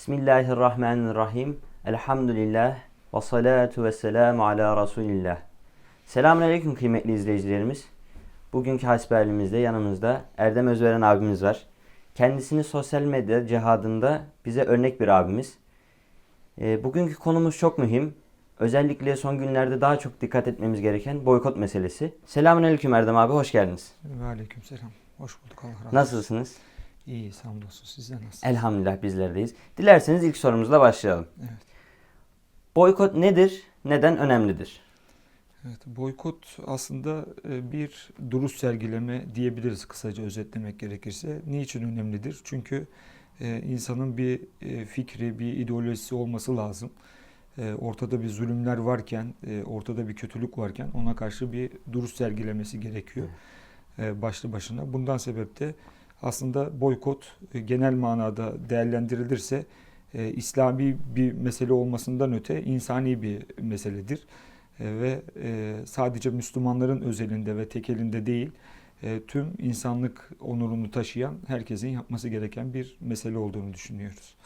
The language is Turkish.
Bismillahirrahmanirrahim. Elhamdülillah. Ve salatu ve selamu ala Resulillah. Selamun Aleyküm kıymetli izleyicilerimiz. Bugünkü hasbehalimizde yanımızda Erdem Özveren abimiz var. Kendisini sosyal medya cihadında bize örnek bir abimiz. Ee, bugünkü konumuz çok mühim. Özellikle son günlerde daha çok dikkat etmemiz gereken boykot meselesi. Selamun Aleyküm Erdem abi, hoş geldiniz. Ve aleyküm selam. Hoş bulduk Allah razı olsun. Nasılsınız? İyi hamdolsun. Sizden nasılsınız? Elhamdülillah bizlerdeyiz. Dilerseniz ilk sorumuzla başlayalım. Evet. Boykot nedir? Neden önemlidir? Evet, boykot aslında e, bir duruş sergileme diyebiliriz kısaca özetlemek gerekirse. Niçin önemlidir? Çünkü e, insanın bir e, fikri, bir ideolojisi olması lazım. Ortada bir zulümler varken, ortada bir kötülük varken ona karşı bir duruş sergilemesi gerekiyor. Başlı başına. Bundan sebep de aslında boykot e, genel manada değerlendirilirse e, İslami bir mesele olmasından öte insani bir meseledir. E, ve e, sadece Müslümanların özelinde ve tekelinde değil, e, tüm insanlık onurunu taşıyan herkesin yapması gereken bir mesele olduğunu düşünüyoruz.